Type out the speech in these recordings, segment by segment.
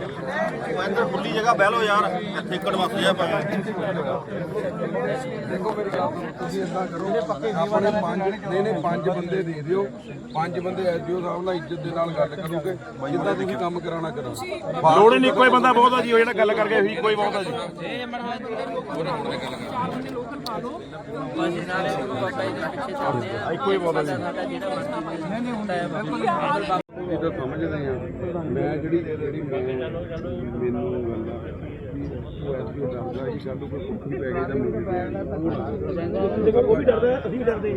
ਅੰਦਰ ਖੁੱਲੀ ਜਗ੍ਹਾ ਬਹਿ ਲਓ ਯਾਰ ਇੱਥੇ ਇੱਕੜ ਵਾਸਤੇ ਆ ਭਾਵੇਂ। ਦੇਖੋ ਮੇਰੀ ਗੱਲ ਸੁਣੋ ਤੁਸੀਂ ਇਦਾਂ ਕਰੋ ਆਪਣੇ ਪੰਜ ਨਹੀਂ ਨਹੀਂ ਪੰਜ ਬੰਦੇ ਦੇ ਦਿਓ। ਪੰਜ ਬੰਦੇ ਐਸਡੀਓ ਸਾਹਿਬ ਨਾਲ ਇੱਜ਼ਤ ਦੇ ਨਾਲ ਗੱਲ ਕਰੋਗੇ ਜਿੱਦਾਂ ਤੁਸੀਂ ਕੰਮ ਕਰਾਣਾ ਕਰੋ। ਲੋੜ ਹੀ ਨਹੀਂ ਕੋਈ ਬੰਦਾ ਬਹੁਤ ਆ ਜੀ ਉਹ ਜਿਹੜਾ ਗੱਲ ਕਰਕੇ ਹੀ ਕੋਈ ਬਹੁਤ ਆ ਜੀ। ਇੱਕੋ ਹੀ ਬਹੁਤ ਆ ਜੀ। ਇਹ ਤਾਂ ਸਮਝਦੇ ਆ। ਮੈਂ ਜਿਹੜੀ ਜਿਹੜੀ ਮੈਨੂੰ ਗੱਲ ਆ ਵੀ ਉਹ ਐਸਡੀਓ ਡਰਦਾ ਸੀ ਕੱਲ ਨੂੰ ਕੋਈ ਭੁੱਖ ਨਹੀਂ ਪੈ ਗਈ ਤਾਂ ਮੈਨੂੰ ਵੀ ਉਹ ਵੀ ਡਰਦਾ ਅਸੀਂ ਵੀ ਡਰਦੇ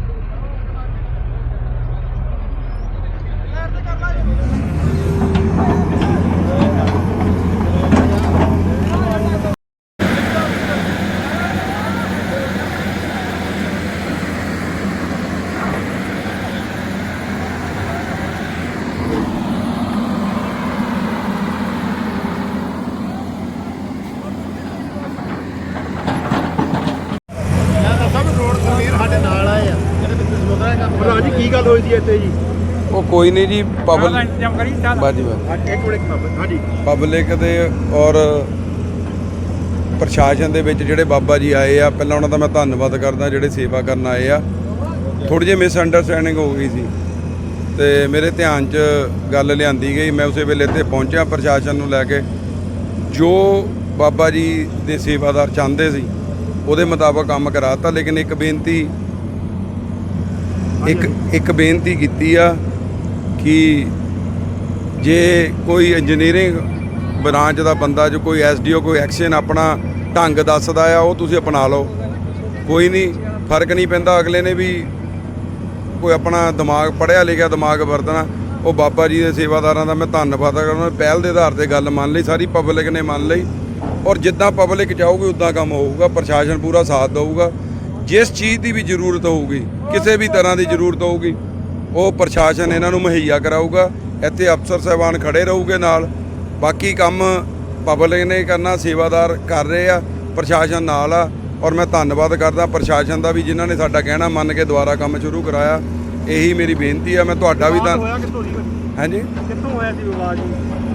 ਇੱਥੇ ਜੀ। ਉਹ ਕੋਈ ਨਹੀਂ ਜੀ ਪਬਲਿਕ ਬਾਜੀ ਬਾਜੀ। ਇੱਕ ਮਿੰਟ ਹਾਂਜੀ। ਪਬਲਿਕ ਦੇ ਔਰ ਪ੍ਰਸ਼ਾਸਨ ਦੇ ਵਿੱਚ ਜਿਹੜੇ ਬਾਬਾ ਜੀ ਆਏ ਆ ਪਹਿਲਾਂ ਉਹਨਾਂ ਦਾ ਮੈਂ ਧੰਨਵਾਦ ਕਰਦਾ ਜਿਹੜੇ ਸੇਵਾ ਕਰਨ ਆਏ ਆ। ਥੋੜੀ ਜਿਹੀ ਮਿਸ ਅੰਡਰਸਟੈਂਡਿੰਗ ਹੋ ਗਈ ਸੀ। ਤੇ ਮੇਰੇ ਧਿਆਨ 'ਚ ਗੱਲ ਲਿਆਂਦੀ ਗਈ ਮੈਂ ਉਸੇ ਵੇਲੇ ਇੱਥੇ ਪਹੁੰਚਿਆ ਪ੍ਰਸ਼ਾਸਨ ਨੂੰ ਲੈ ਕੇ। ਜੋ ਬਾਬਾ ਜੀ ਦੇ ਸੇਵਾਦਾਰ ਚਾਹੁੰਦੇ ਸੀ ਉਹਦੇ ਮੁਤਾਬਕ ਕੰਮ ਕਰਾਤਾ ਲੇਕਿਨ ਇੱਕ ਬੇਨਤੀ ਇੱਕ ਇੱਕ ਬੇਨਤੀ ਕੀਤੀ ਆ ਕਿ ਜੇ ਕੋਈ ਇੰਜੀਨੀਅਰਿੰਗ ਬ੍ਰਾਂਚ ਦਾ ਬੰਦਾ ਜੋ ਕੋਈ ਐਸਡੀਓ ਕੋਈ ਐਕਸ਼ਨ ਆਪਣਾ ਢੰਗ ਦੱਸਦਾ ਆ, ਉਹ ਤੁਸੀਂ ਅਪਣਾ ਲਓ। ਕੋਈ ਨਹੀਂ, ਫ਼ਰਕ ਨਹੀਂ ਪੈਂਦਾ, ਅਗਲੇ ਨੇ ਵੀ ਕੋਈ ਆਪਣਾ ਦਿਮਾਗ ਪੜਿਆ ਲਿਖਿਆ ਦਿਮਾਗ ਵਰਤਣਾ। ਉਹ ਬਾਬਾ ਜੀ ਦੇ ਸੇਵਾਦਾਰਾਂ ਦਾ ਮੈਂ ਧੰਨਵਾਦ ਕਰਦਾ ਪਹਿਲ ਦੇ ਆਧਾਰ ਤੇ ਗੱਲ ਮੰਨ ਲਈ, ਸਾਰੀ ਪਬਲਿਕ ਨੇ ਮੰਨ ਲਈ। ਔਰ ਜਿੱਦਾਂ ਪਬਲਿਕ ਚਾਹੂਗੀ, ਉਦਾਂ ਕੰਮ ਹੋਊਗਾ, ਪ੍ਰਸ਼ਾਸਨ ਪੂਰਾ ਸਾਥ ਦੇਊਗਾ। ਜਿਸ ਚੀਜ਼ ਦੀ ਵੀ ਜ਼ਰੂਰਤ ਹੋਊਗੀ ਕਿਸੇ ਵੀ ਤਰ੍ਹਾਂ ਦੀ ਜ਼ਰੂਰਤ ਹੋਊਗੀ ਉਹ ਪ੍ਰਸ਼ਾਸਨ ਇਹਨਾਂ ਨੂੰ ਮੁਹੱਈਆ ਕਰਾਊਗਾ ਇੱਥੇ ਅਫਸਰ ਸਾਹਿਬਾਨ ਖੜੇ ਰਹੂਗੇ ਨਾਲ ਬਾਕੀ ਕੰਮ ਪਬਲਿਕ ਨੇ ਕਰਨਾ ਸੇਵਾਦਾਰ ਕਰ ਰਹੇ ਆ ਪ੍ਰਸ਼ਾਸਨ ਨਾਲ ਆ ਔਰ ਮੈਂ ਧੰਨਵਾਦ ਕਰਦਾ ਪ੍ਰਸ਼ਾਸਨ ਦਾ ਵੀ ਜਿਨ੍ਹਾਂ ਨੇ ਸਾਡਾ ਕਹਿਣਾ ਮੰਨ ਕੇ ਦੁਬਾਰਾ ਕੰਮ ਸ਼ੁਰੂ ਕਰਾਇਆ ਇਹੀ ਮੇਰੀ ਬੇਨਤੀ ਆ ਮੈਂ ਤੁਹਾਡਾ ਵੀ ਤਾਂ ਸੀ ਹਾਂਜੀ? ਕਿੱਥੋਂ ਹੋਇਆ ਸੀ ਵਿਵਾਦ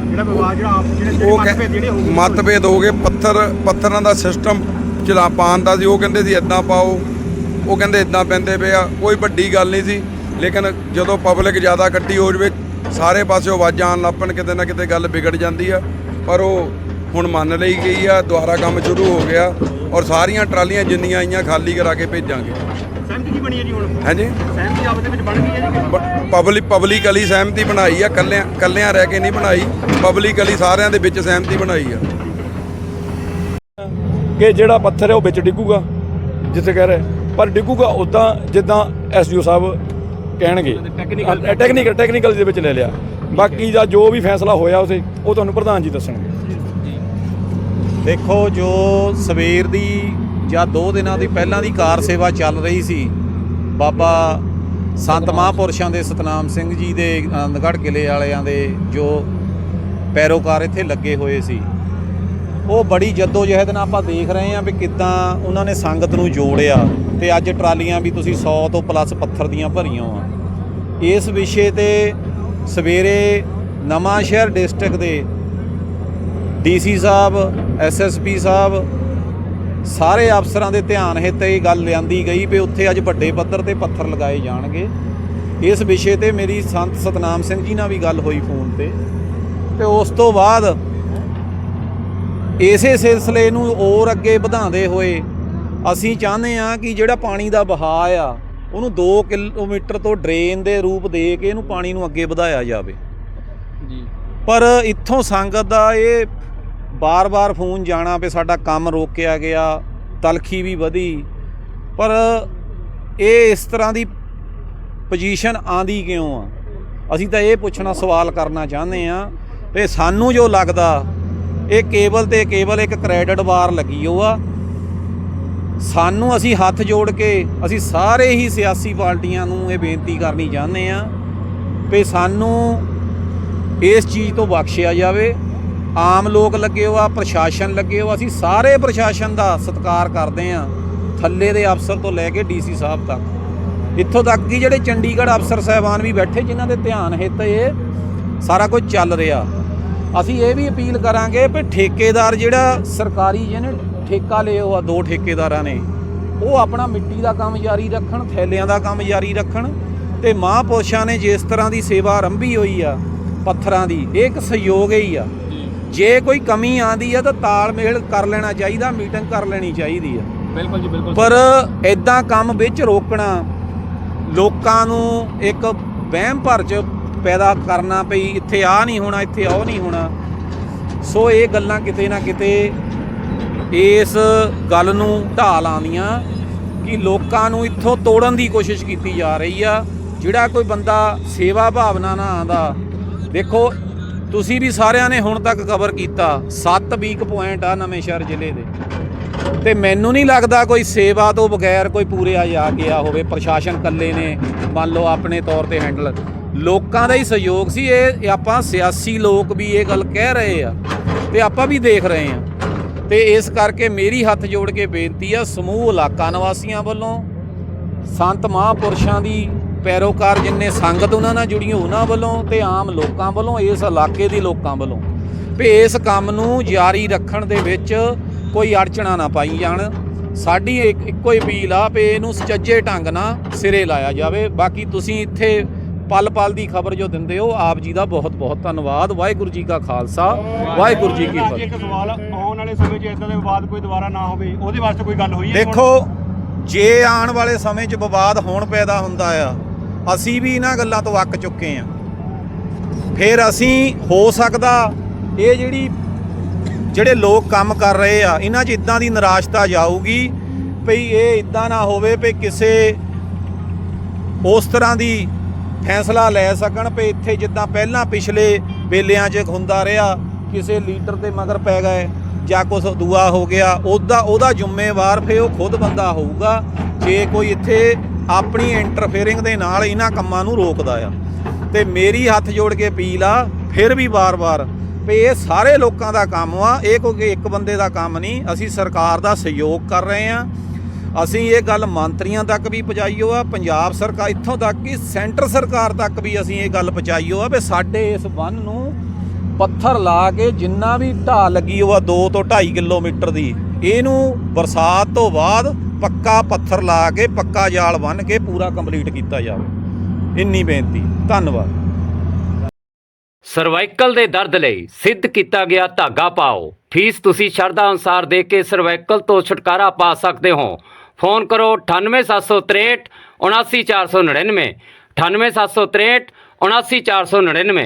ਜਿਹੜਾ ਵਿਵਾਦ ਜਿਹੜਾ ਆਪ ਜਿਹੜੇ ਉਹ ਜਿਹੜੇ ਹੋ ਗਏ ਮਤਭੇਦ ਹੋ ਗਏ ਪੱਥਰ ਪੱਥਰਾਂ ਦਾ ਸਿਸਟਮ ਚਲਾ ਪਾਉਣ ਦਾ ਸੀ ਉਹ ਕਹਿੰਦੇ ਸੀ ਇਦਾਂ ਪਾਓ। ਉਹ ਕਹਿੰਦੇ ਇਦਾਂ ਪੈਂਦੇ ਪਏ ਆ ਕੋਈ ਵੱਡੀ ਗੱਲ ਨਹੀਂ ਸੀ। ਲੇਕਿਨ ਜਦੋਂ ਪਬਲਿਕ ਜ਼ਿਆਦਾ ਇਕੱਠੀ ਹੋ ਜਵੇ ਸਾਰੇ ਪਾਸੇ ਆਵਾਜ਼ਾਂ ਆਉਣ ਲੱਪਣ ਕਿਤੇ ਨਾ ਕਿਤੇ ਗੱਲ ਵਿਗੜ ਜਾਂਦੀ ਆ। ਪਰ ਉਹ ਹੁਣ ਮੰਨ ਲਈ ਗਈ ਆ ਦੁਬਾਰਾ ਕੰਮ ਸ਼ੁਰੂ ਹੋ ਗਿਆ ਔਰ ਸਾਰੀਆਂ ਟਰਾਲੀਆਂ ਜਿੰਨੀਆਂ ਆਈਆਂ ਖਾਲੀ ਕਰਾ ਕੇ ਭੇਜਾਂਗੇ। ਸਹਿਮਤੀ ਕੀ ਬਣੀ ਹੈ ਜੀ ਹੁਣ? ਹਾਂਜੀ? ਸਹਿਮਤੀ ਆਪਸ ਦੇ ਵਿੱਚ ਬਣ ਗਈ ਹੈ ਜੀ? ਪਬਲਿਕ ਪਬਲਿਕਲੀ ਸਹਿਮਤੀ ਬਣਾਈ ਆ ਕੱਲਿਆਂ ਕੱਲਿਆਂ ਰਹਿ ਕੇ ਨਹੀਂ ਬਣਾਈ। ਪਬਲਿਕਲੀ ਸਾਰਿਆਂ ਦੇ ਵਿੱਚ ਸਹਿਮਤੀ ਬਣਾਈ ਆ। ਕਿ ਜਿਹੜਾ ਪੱਥਰ ਹੈ ਉਹ ਵਿੱਚ ਡਿੱਗੂਗਾ ਜਿੱਥੇ ਕਹਿ ਰਹੇ। ਪਰ ਡਿੱਗੂਗਾ ਉਦਾਂ ਜਿੱਦਾਂ ਐਸਡੀਓ ਸਾਹਿਬ ਕਹਿਣਗੇ। ਟੈਕਨੀਕਲ ਟੈਕਨੀਕਲ ਦੇ ਵਿੱਚ ਲੈ ਲਿਆ। ਬਾਕੀ ਦਾ ਜੋ ਵੀ ਫੈਸਲਾ ਹੋਇਆ ਉਸੇ ਉਹ ਤੁਹਾਨੂੰ ਪ੍ਰਧਾਨ ਜੀ ਦੱਸਣਗੇ। ਦੇਖੋ ਜੋ ਸਵੇਰ ਦੀ ਜਾਂ 2 ਦਿਨਾਂ ਦੀ ਪਹਿਲਾਂ ਦੀ ਕਾਰ ਸੇਵਾ ਚੱਲ ਰਹੀ ਸੀ ਬਾਬਾ ਸੰਤ ਮਹਾਂਪੁਰਸ਼ਾਂ ਦੇ ਸਤਨਾਮ ਸਿੰਘ ਜੀ ਦੇ ਆਨੰਦਗੜ੍ਹ ਕਿਲੇ ਵਾਲਿਆਂ ਦੇ ਜੋ ਪੈਰੋਕਾਰ ਇੱਥੇ ਲੱਗੇ ਹੋਏ ਸੀ ਉਹ ਬੜੀ ਜਹਿਦ ਨਾਲ ਆਪਾਂ ਦੇਖ ਰਹੇ ਹਾਂ ਵੀ ਕਿੱਦਾਂ ਉਹਨਾਂ ਨੇ ਸੰਗਤ ਨੂੰ ਜੋੜਿਆ ਤੇ ਅੱਜ ਟਰਾਲੀਆਂ ਵੀ ਤੁਸੀਂ 100 ਤੋਂ ਪਲੱਸ ਪੱਥਰ ਦੀਆਂ ਭਰੀਆਂ ਆ ਇਸ ਵਿਸ਼ੇ ਤੇ ਸਵੇਰੇ ਨਵਾਂ ਸ਼ਹਿਰ ਡਿਸਟ੍ਰਿਕਟ ਦੇ ਡੀਸੀ ਸਾਹਿਬ ਐਸਐਸਪੀ ਸਾਹਿਬ ਸਾਰੇ ਅਫਸਰਾਂ ਦੇ ਧਿਆਨ ਹਿੱਤ ਇਹ ਗੱਲ ਲਿਆਂਦੀ ਗਈ ਵੀ ਉੱਥੇ ਅੱਜ ਵੱਡੇ ਪੱਧਰ ਤੇ ਪੱਥਰ ਲਗਾਏ ਜਾਣਗੇ। ਇਸ ਵਿਸ਼ੇ ਤੇ ਮੇਰੀ ਸੰਤ ਸਤਨਾਮ ਸਿੰਘ ਜੀ ਨਾਲ ਵੀ ਗੱਲ ਹੋਈ ਫੋਨ ਤੇ। ਤੇ ਉਸ ਤੋਂ ਬਾਅਦ ਇਸੇ ਸਿਲਸਿਲੇ ਨੂੰ ਹੋਰ ਅੱਗੇ ਵਧਾਉਂਦੇ ਹੋਏ ਅਸੀਂ ਚਾਹੁੰਦੇ ਹਾਂ ਕਿ ਜਿਹੜਾ ਪਾਣੀ ਦਾ ਵਹਾਅ ਆ ਉਹਨੂੰ 2 ਕਿਲੋਮੀਟਰ ਤੋਂ ਡਰੇਨ ਦੇ ਰੂਪ ਦੇ ਕੇ ਇਹਨੂੰ ਪਾਣੀ ਨੂੰ ਅੱਗੇ ਵਧਾਇਆ ਜਾਵੇ। ਜੀ। ਪਰ ਇੱਥੋਂ ਸੰਗਤ ਦਾ ਇਹ ਬਾਰ-ਬਾਰ ਫੋਨ ਜਾਣਾ ਵੀ ਸਾਡਾ ਕੰਮ ਰੋਕਿਆ ਗਿਆ ਤਲਖੀ ਵੀ ਵਧੀ। ਪਰ ਇਹ ਇਸ ਤਰ੍ਹਾਂ ਦੀ ਪੋਜੀਸ਼ਨ ਆਂਦੀ ਕਿਉਂ ਆ? ਅਸੀਂ ਤਾਂ ਇਹ ਪੁੱਛਣਾ ਸਵਾਲ ਕਰਨਾ ਚਾਹੁੰਦੇ ਆ ਤੇ ਸਾਨੂੰ ਜੋ ਲੱਗਦਾ ਇਹ ਕੇਬਲ ਤੇ ਕੇਬਲ ਇੱਕ ਕ੍ਰੈਡਿਟ ਵਾਰ ਲੱਗੀ ਹੋ ਆ। ਸਾਨੂੰ ਅਸੀਂ ਹੱਥ ਜੋੜ ਕੇ ਅਸੀਂ ਸਾਰੇ ਹੀ ਸਿਆਸੀ ਪਾਰਟੀਆਂ ਨੂੰ ਇਹ ਬੇਨਤੀ ਕਰਨੀ ਚਾਹੁੰਦੇ ਆ ਵੀ ਸਾਨੂੰ ਇਸ ਚੀਜ਼ ਤੋਂ ਬਖਸ਼ਿਆ ਜਾਵੇ। ਆਮ ਲੋਕ ਲੱਗੇ ਹੋ ਆ, ਪ੍ਰਸ਼ਾਸਨ ਲੱਗੇ ਹੋ ਅਸੀਂ ਸਾਰੇ ਪ੍ਰਸ਼ਾਸਨ ਦਾ ਸਤਿਕਾਰ ਕਰਦੇ ਆ ਥੱਲੇ ਦੇ ਅਫਸਰ ਤੋਂ ਲੈ ਕੇ ਡੀਸੀ ਸਾਹਿਬ ਤੱਕ। ਇੱਥੋਂ ਤੱਕ ਕਿ ਜਿਹੜੇ ਚੰਡੀਗੜ੍ਹ ਅਫਸਰ ਸਾਹਿਬਾਨ ਵੀ ਬੈਠੇ ਜਿਨ੍ਹਾਂ ਦੇ ਧਿਆਨ ਹਿੱਤ ਇਹ ਸਾਰਾ ਕੁਝ ਚੱਲ ਰਿਹਾ। ਅਸੀਂ ਇਹ ਵੀ ਅਪੀਲ ਕਰਾਂਗੇ ਵੀ ਠੇਕੇਦਾਰ ਜਿਹੜਾ ਸਰਕਾਰੀ ਜਿਹਨੇ ਠੇਕਾ ਲਿਆ ਆ ਦੋ ਠੇਕੇਦਾਰਾਂ ਨੇ ਉਹ ਆਪਣਾ ਮਿੱਟੀ ਦਾ ਕੰਮ ਜਾਰੀ ਰੱਖਣ ਥੈਲਿਆਂ ਦਾ ਕੰਮ ਜਾਰੀ ਰੱਖਣ ਤੇ ਮਹਾਂਪੁਰਸ਼ਾਂ ਨੇ ਜਿਸ ਤਰ੍ਹਾਂ ਦੀ ਸੇਵਾ ਆਰੰਭੀ ਹੋਈ ਆ ਪੱਥਰਾਂ ਦੀ ਇਹ ਇੱਕ ਸਹਿਯੋਗ ਹੀ ਆ। ਜੇ ਕੋਈ ਕਮੀ ਆਂਦੀ ਆ ਤਾਂ ਤਾਲਮੇਲ ਕਰ ਲੈਣਾ ਚਾਹੀਦਾ ਮੀਟਿੰਗ ਕਰ ਲੈਣੀ ਚਾਹੀਦੀ ਆ। ਬਿਲਕੁਲ ਜੀ ਬਿਲਕੁਲ ਪਰ ਇਦਾਂ ਕੰਮ ਵਿੱਚ ਰੋਕਣਾ ਲੋਕਾਂ ਨੂੰ ਇੱਕ ਵਹਿਮ ਭਰ ਚ ਪੈਦਾ ਕਰਨਾ ਪਈ, ਇੱਥੇ ਆ ਨਹੀਂ ਹੋਣਾ, ਇੱਥੇ ਉਹ ਨਹੀਂ ਹੋਣਾ। ਸੋ ਇਹ ਗੱਲਾਂ ਕਿਤੇ ਨਾ ਕਿਤੇ ਇਸ ਗੱਲ ਨੂੰ ਢਾਲ ਆਉਂਦੀਆਂ ਕਿ ਲੋਕਾਂ ਨੂੰ ਇੱਥੋਂ ਤੋੜਨ ਦੀ ਕੋਸ਼ਿਸ਼ ਕੀਤੀ ਜਾ ਰਹੀ ਆ। ਜਿਹੜਾ ਕੋਈ ਬੰਦਾ ਸੇਵਾ ਭਾਵਨਾ ਨਾਲ ਆਂਦਾ ਦੇਖੋ, ਤੁਸੀਂ ਵੀ ਸਾਰਿਆਂ ਨੇ ਹੁਣ ਤੱਕ ਕਵਰ ਕੀਤਾ 7 ਵੀਕ ਪੁਆਇੰਟ ਆ ਨਵੇਂ ਸ਼ਹਿਰ ਜ਼ਿਲ੍ਹੇ ਦੇ। ਤੇ ਮੈਨੂੰ ਨਹੀਂ ਲੱਗਦਾ ਕੋਈ ਸੇਵਾ ਤੋਂ ਬਗੈਰ ਕੋਈ ਪੂਰੇ ਆ ਜਾ ਗਿਆ ਹੋਵੇ, ਪ੍ਰਸ਼ਾਸਨ ਕੱਲੇ ਨੇ, ਮੰਨ ਲਓ ਆਪਣੇ ਤੌਰ ਤੇ ਹੈਂਡਲ ਲੋਕਾਂ ਦਾ ਹੀ ਸਹਿਯੋਗ ਸੀ, ਇਹ ਆਪਾਂ ਸਿਆਸੀ ਲੋਕ ਵੀ ਇਹ ਗੱਲ ਕਹਿ ਰਹੇ ਆ ਤੇ ਆਪਾਂ ਵੀ ਦੇਖ ਰਹੇ ਆ। ਤੇ ਇਸ ਕਰਕੇ ਮੇਰੀ ਹੱਥ ਜੋੜ ਕੇ ਬੇਨਤੀ ਆ, ਸਮੂਹ ਇਲਾਕਾ ਨਿਵਾਸੀਆਂ ਵੱਲੋਂ, ਸੰਤ ਮਹਾਂਪੁਰਸ਼ਾਂ ਦੀ ਪੈਰੋਕਾਰ ਜਿੰਨੇ ਸੰਗਤ ਉਹਨਾਂ ਨਾਲ ਜੁੜੀ ਉਹਨਾਂ ਵੱਲੋਂ ਤੇ ਆਮ ਲੋਕਾਂ ਵੱਲੋਂ, ਇਸ ਇਲਾਕੇ ਦੇ ਲੋਕਾਂ ਵੱਲੋਂ, ਵੀ ਇਸ ਕੰਮ ਨੂੰ ਜਾਰੀ ਰੱਖਣ ਦੇ ਵਿੱਚ ਕੋਈ ਅੜਚਣਾ ਨਾ ਪਾਈ ਜਾਣ। ਸਾਡੀ ਇੱਕੋ ਹੀ ਅਪੀਲ ਆ ਵੀ ਇਹਨੂੰ ਸੁਚੱਜੇ ਢੰਗ ਨਾਲ ਸਿਰੇ ਲਾਇਆ ਜਾਵੇ। ਬਾਕੀ ਤੁਸੀਂ ਇੱਥੇ ਪਲ ਪਲ ਦੀ ਖਬਰ ਜੋ ਦਿੰਦੇ ਹੋ ਆਪ ਜੀ ਦਾ ਬਹੁਤ ਬਹੁਤ ਧੰਨਵਾਦ। ਵਾਹਿਗੁਰੂ ਜੀ ਕਾ ਖਾਲਸਾ ਵਾਹਿਗੁਰੂ ਜੀ ਕੀ ਫਤਿਹ ਇੱਕ ਸਵਾਲ ਆਉਣ ਵਾਲੇ ਸਮੇਂ 'ਚ ਇਦਾਂ ਦੇ ਵਿਵਾਦ ਕੋਈ ਦੁਬਾਰਾ ਨਾ ਹੋਵੇ ਉਹਦੇ ਵਾਸਤੇ ਕੋਈ ਗੱਲ ਹੋਈ ਹੈ ਦੇਖੋ ਜੇ ਆਉਣ ਵਾਲੇ ਸਮੇਂ 'ਚ ਵਿਵਾਦ ਹੋਣ ਪੈਦਾ ਹੁੰਦਾ ਆ ਅਸੀਂ ਵੀ ਇਹਨਾਂ ਗੱਲਾਂ ਤੋਂ ਅੱਕ ਚੁੱਕੇ ਆ ਫਿਰ ਅਸੀਂ ਹੋ ਸਕਦਾ ਇਹ ਜਿਹੜੀ ਜਿਹੜੇ ਲੋਕ ਕੰਮ ਕਰ ਰਹੇ ਆ ਇਹਨਾਂ 'ਚ ਇਦਾਂ ਦੀ ਨਿਰਾਸ਼ਤਾ ਜਾਊਗੀ ਭਈ ਇਹ ਇਦਾਂ ਨਾ ਹੋਵੇ ਭਈ ਕਿਸੇ ਉਸ ਤਰ੍ਹਾਂ ਦੀ ਫੈਸਲਾ ਲੈ ਸਕਣ ਭਈ ਇੱਥੇ ਜਿੱਦਾਂ ਪਹਿਲਾਂ ਪਿਛਲੇ ਵੇਲਿਆਂ 'ਚ ਹੁੰਦਾ ਰਿਹਾ, ਕਿਸੇ ਲੀਡਰ ਦੇ ਮਗਰ ਪੈ ਗਏ ਜਾਂ ਕੁਝ ਦੂਆ ਹੋ ਗਿਆ, ਉਹਦਾ ਉਹਦਾ ਜ਼ਿੰਮੇਵਾਰ ਫੇ ਉਹ ਖੁਦ ਬੰਦਾ ਹੋਊਗਾ, ਜੇ ਕੋਈ ਇੱਥੇ ਆਪਣੀ ਇੰਟਰਫੇਰਿੰਗ ਦੇ ਨਾਲ ਇਹਨਾਂ ਕੰਮਾਂ ਨੂੰ ਰੋਕਦਾ ਆ। ਤੇ ਮੇਰੀ ਹੱਥ ਜੋੜ ਕੇ ਅਪੀਲ ਆ, ਫਿਰ ਵੀ ਵਾਰ-ਵਾਰ ਵੀ ਇਹ ਸਾਰੇ ਲੋਕਾਂ ਦਾ ਕੰਮ ਆ, ਇਹ ਕੋਈ ਇੱਕ ਬੰਦੇ ਦਾ ਕੰਮ ਨਹੀਂ, ਅਸੀਂ ਸਰਕਾਰ ਦਾ ਸਹਿਯੋਗ ਕਰ ਰਹੇ ਆ। ਅਸੀਂ ਇਹ ਗੱਲ ਮੰਤਰੀਆਂ ਤੱਕ ਵੀ ਪਹੁੰਚਾਈਓ ਆ, ਪੰਜਾਬ ਸਰਕਾਰ ਇੱਥੋਂ ਤੱਕ ਕਿ ਸੈਂਟਰ ਸਰਕਾਰ ਤੱਕ ਵੀ ਅਸੀਂ ਇਹ ਗੱਲ ਪਹੁੰਚਾਈਓ ਆ ਵੀ ਸਾਡੇ ਇਸ ਬੰਨ ਨੂੰ ਪੱਥਰ ਲਾ ਕੇ ਜਿੰਨਾ ਵੀ ਢਾਹ ਲੱਗੀ ਉਹ ਆ 2 ਤੋਂ 2.5 ਕਿਲੋਮੀਟਰ ਦੀ। ਇਹਨੂੰ ਬਰਸਾਤ ਤੋਂ ਬਾਅਦ ਪੱਕਾ ਪੱਥਰ ਲਾ ਕੇ, ਪੱਕਾ ਜਾਲ ਬੰਨ ਕੇ ਪੂਰਾ ਕੰਪਲੀਟ ਕੀਤਾ ਜਾਵੇ। ਇੰਨੀ ਬੇਨਤੀ। ਧੰਨਵਾਦ। ਸਰਵਾਈਕਲ ਦੇ ਦਰਦ ਲਈ ਸਿੱਧ ਕੀਤਾ ਗਿਆ ਧਾਗਾ ਪਾਓ। ਫੀਸ ਤੁਸੀਂ ਸ਼ਰਧਾ ਅਨੁਸਾਰ ਦੇ ਕੇ ਸਰਵਾਈਕਲ ਤੋਂ ਛੁਟਕਾਰਾ ਪਾ ਸਕਦੇ ਹੋ। ਫੋਨ ਕਰੋ 98763 79499 98763 79499